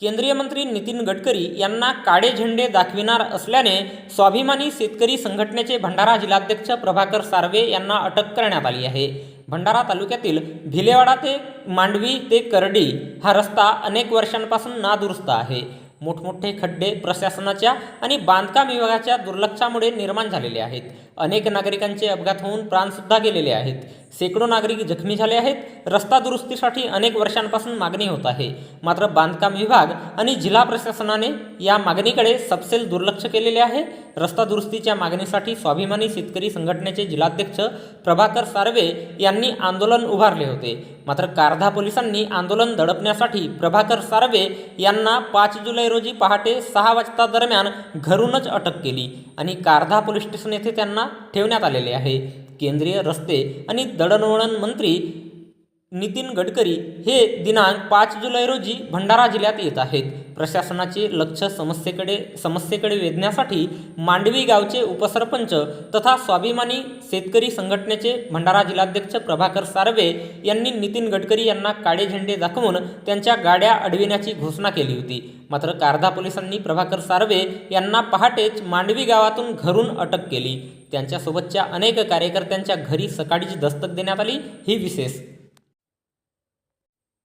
केंद्रीय मंत्री नितीन गडकरी यांना काळे झेंडे दाखविणार असल्याने स्वाभिमानी शेतकरी संघटनेचे भंडारा जिल्हाध्यक्ष प्रभाकर सार्वे यांना अटक करण्यात आली आहे. भंडारा तालुक्यातील भिलेवाडा ते मांडवी ते करडी हा रस्ता अनेक वर्षांपासून नादुरुस्त आहे. मोठमोठे खड्डे प्रशासनाच्या आणि बांधकाम विभागाच्या दुर्लक्षामुळे निर्माण झालेले आहेत. अनेक नागरिकांचे अपघात होऊन प्राणसुद्धा गेलेले आहेत. शेकडो नागरिक जखमी झाले आहेत. रस्ता दुरुस्तीसाठी अनेक वर्षांपासून मागणी होत आहे. मात्र बांधकाम विभाग आणि जिल्हा प्रशासनाने या मागणीकडे सपसेल दुर्लक्ष केलेले आहे. रस्ता दुरुस्तीच्या मागणीसाठी स्वाभिमानी शेतकरी संघटनेचे जिल्हाध्यक्ष प्रभाकर सार्वे यांनी आंदोलन उभारले होते. मात्र कारधा पोलिसांनी आंदोलन दडपण्यासाठी प्रभाकर सार्वे यांना पाच जुलै रोजी पहाटे सहा वाजता दरम्यान घरूनच अटक केली आणि कारधा पोलीस स्टेशन येथे त्यांना ठेवण्यात आलेले आहे. केंद्रीय रस्ते आणि दळणवळण मंत्री नितीन गडकरी हे दिनांक पाच जुलै रोजी भंडारा जिल्ह्यात येत आहेत. प्रशासनाचे लक्ष समस्येकडे समस्येकडे वेधण्यासाठी मांडवी गावचे उपसरपंच तथा स्वाभिमानी शेतकरी संघटनेचे भंडारा जिल्हाध्यक्ष प्रभाकर सार्वे यांनी नितीन गडकरी यांना काळे झेंडे दाखवून त्यांच्या गाड्या अडविण्याची घोषणा केली होती. मात्र कारधा पोलिसांनी प्रभाकर सार्वे यांना पहाटेच मांडवी गावातून घरून अटक केली. त्यांच्यासोबतच्या अनेक कार्यकर्त्यांच्या घरी सकाळीची दस्तक देण्यात आली. ही विशेष.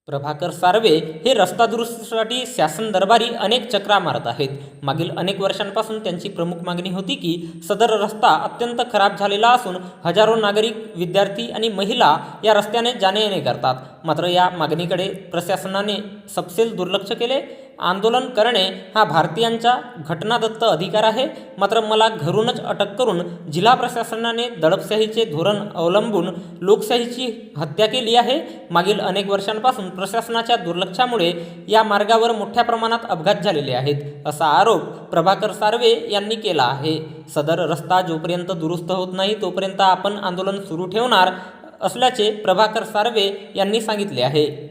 प्रभाकर सार्वे हे रस्ता दुरुस्तीसाठी शासन दरबारी अनेक चक्रा मारत आहेत. मागील अनेक वर्षांपासून त्यांची प्रमुख मागणी होती की सदर रस्ता अत्यंत खराब झालेला असून हजारो नागरिक विद्यार्थी आणि महिला या रस्त्याने जाणे येणे करतात. मात्र या मागणीकडे प्रशासनाने सपसेल दुर्लक्ष केले. आंदोलन करणे हा भारतीयांचा घटनादत्त अधिकार आहे. मात्र मला घरूनच अटक करून जिल्हा प्रशासनाने दडपशाहीचे धोरण अवलंबून लोकशाहीची हत्या केली आहे. मागील अनेक वर्षांपासून प्रशासनाच्या दुर्लक्षामुळे या मार्गावर मोठ्या प्रमाणात अपघात झालेले आहेत असा आरोप प्रभाकर सार्वे यांनी केला आहे. सदर रस्ता जोपर्यंत दुरुस्त होत नाही तोपर्यंत आपण आंदोलन सुरू ठेवणार असल्याचे प्रभाकर सार्वे यांनी सांगितले आहे.